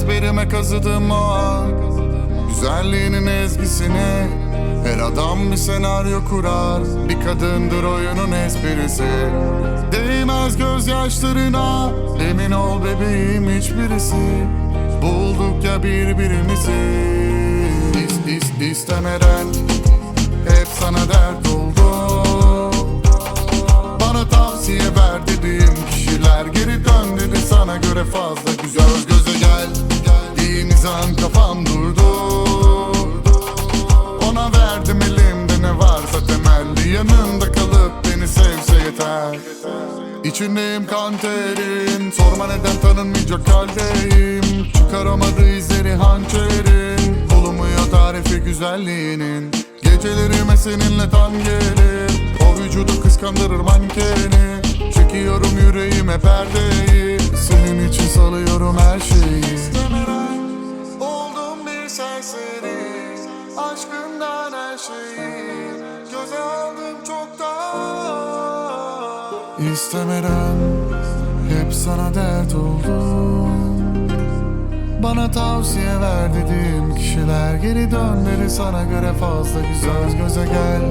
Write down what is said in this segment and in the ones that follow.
Ezberime kazıdım o an. Güzelliğinin ezgisini Her adam bir senaryo kurar. Bir kadındır oyunun esprisi. Değmez gözyaşlarına. Emin ol bebeğim hiçbirisi. Bulduk ya birbirimizi. İs, is, istemeden Hep sana dert oldu. Bana tavsiye ver dediğim kişiler Geri dön dedi sana göre fazla güzel Göz göze gel Dediğimiz an kafam durdu. Ona verdim elimde ne varsa temelli Yanında kalıp beni sevse yeter. İçindeyim kan terin Sorma neden tanınmayacak haldeyim. Çıkaramadı izleri hançerin Bulunmuyor tarifi güzelliğinin. Gecelerime seninle tam gelir O vücudu kıskandırır mankeni. Çekiyorum yüreğime perdeyi Senin için salıyorum her şeyi serseri Aşkından her şeyi Göze aldım çoktan. İstemeden hep sana dert oldum. Bana tavsiye ver dediğim kişiler. Geri dön sana göre fazla güzel. Göze gel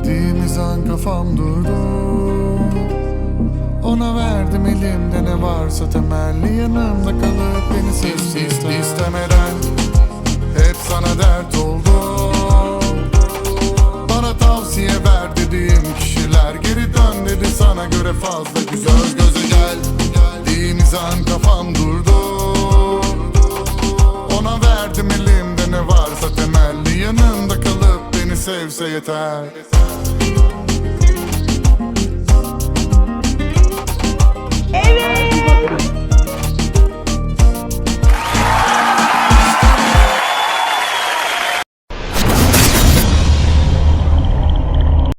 Dediğimiz an kafam durdu. Ona verdim elimde ne varsa temelli Yanımda kalıp dert oldu. Bana tavsiye ver dediğim kişiler. Geri dön dedi sana göre fazla güzel. Göze gel Dediğimiz an kafam durdu. Ona verdim elimde ne varsa temelli. Yanımda kalıp beni sevse yeter